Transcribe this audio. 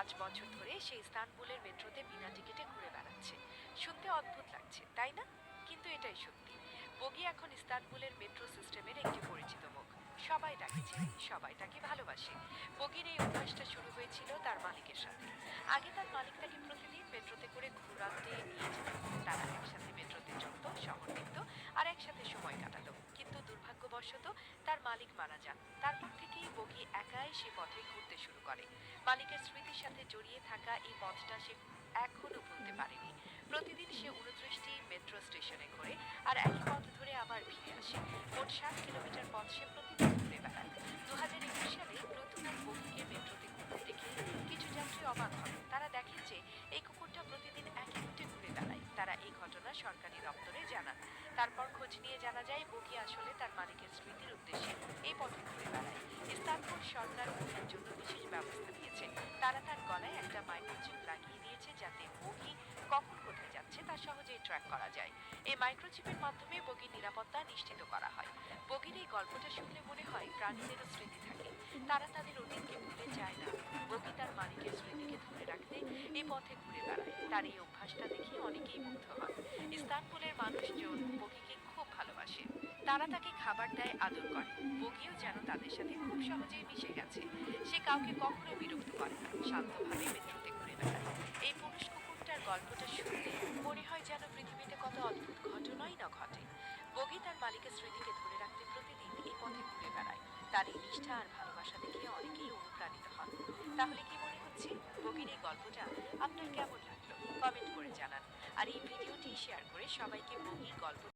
পাঁচ বছর ধরে সে ইস্তানবুলের মেট্রোতে বিনা টিকিটে ঘুরে বেড়াচ্ছে। শুনতে অদ্ভুত লাগছে, তাই না? কিন্তু এটাই সত্যি। বগি এখন ইস্তানবুলের মেট্রো সিস্টেমের একটি পরিচিত মুখ। সবাই চেনে, সবাই তাকে ভালোবাসে। বগির এই অভ্যাসটা শুরু হয়েছিল তার মালিকের সাথে। আগে তার মালিক তাকে প্রতিদিন মেট্রোতে করে ঘুরাতে নিয়ে যেত তারা একসাথে মেট্রোতে চলত শহর দেখত আর একসাথে সময় কাটাতো কিন্তু দুর্ভাগ্যবশত তার মালিক মারা যান। তারপর থেকেই বগি একাই সে পথে ঘুরতে শুরু করে। মালিকের স্মৃতির সাথে জড়িয়ে থাকা এই পথটা সে এখনও ভুলতে পারেনি। প্রতিদিন সে উনত্রিশটি মেট্রো স্টেশনে ঘোরে আর একই পথ ধরে আবার ফিরে আসে। মোট সাত কিলোমিটার পথ সে প্রতিদিন ঘুরে বেড়ায়। দু হাজার একুশ সালে প্রথমে বগিকে মেট্রোতে ঘুরতে দেখে কিছু যাত্রী অবাক হন। তারা দেখেন যে এই কুকুরটা প্রতিদিন এক রুটে ঘুরে বেড়ায়। তারা এই ঘটনা সরকারি তারপর খোঁজ নিয়ে জানা যায়, বগি আসলে তার মালিকের স্মৃতির উদ্দেশ্যে এই পথে ঘুরে বেড়ায়। ইস্তানবুল সরকার বগির জন্য বিশেষ ব্যবস্থা নিয়েছে। তারা তার গলায় একটা মাইক্রোচিপ লাগিয়ে দিয়েছে যাতে বগি কখন কোথায় যাচ্ছে তা সহজেই ট্র্যাক করা যায়। এই মাইক্রোচিপের মাধ্যমে বগির নিরাপত্তা নিশ্চিত করা হয়। বগির এই গল্পটা শুনলে মনে হয় প্রাণীদেরও স্মৃতি থাকে। তারা তাদের অতীতকে ভুলে যায় না। বগি তার মালিকের স্মৃতিকে ধরে রাখতে এই পথে ঘুরে বেড়ায়। তার এই অভ্যাসটা দেখে অনেকেই মুগ্ধ হয় ইস্তানবুলের মানুষজন তারা তাকে খাবার দেয় আদর করে। বগিও যেন তাদের সাথে খুব সহজেই মিশে গেছে। সে কাউকে কখনো বিরক্ত করে না, শান্তভাবে মেট্রোতে ঘুরে বেড়ায়। এই পুরুষ কুকুরটার গল্পটা শুনলে মনে হয় যেন পৃথিবীতে কত অদ্ভুত ঘটনাই না ঘটে। বগি তার মালিকের স্মৃতিকে ধরে রাখতে প্রতিদিন এই পথে ঘুরে বেড়ায়। তার এই নিষ্ঠা আর ভালোবাসা দেখে অনেকেই অনুপ্রাণিত হন। তাহলে কি মনে হচ্ছে বগির এই গল্পটা আপনার কেমন লাগল? কমেন্ট করে জানান। আর এই ভিডিওটি শেয়ার করে সবাইকে বগির গল্প